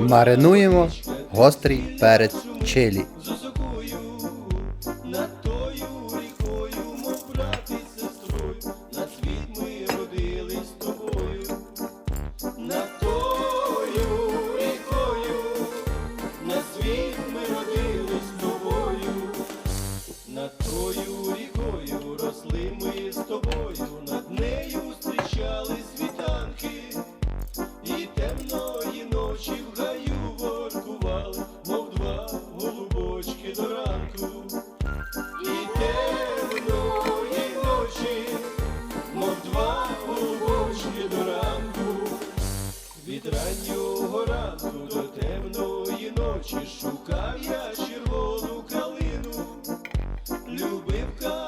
Маринуємо гострий перець чилі. Зосокую над тою рікою, мов брат ранку, від раннього ранку до темної ночі шукав я червону калину, любив калину.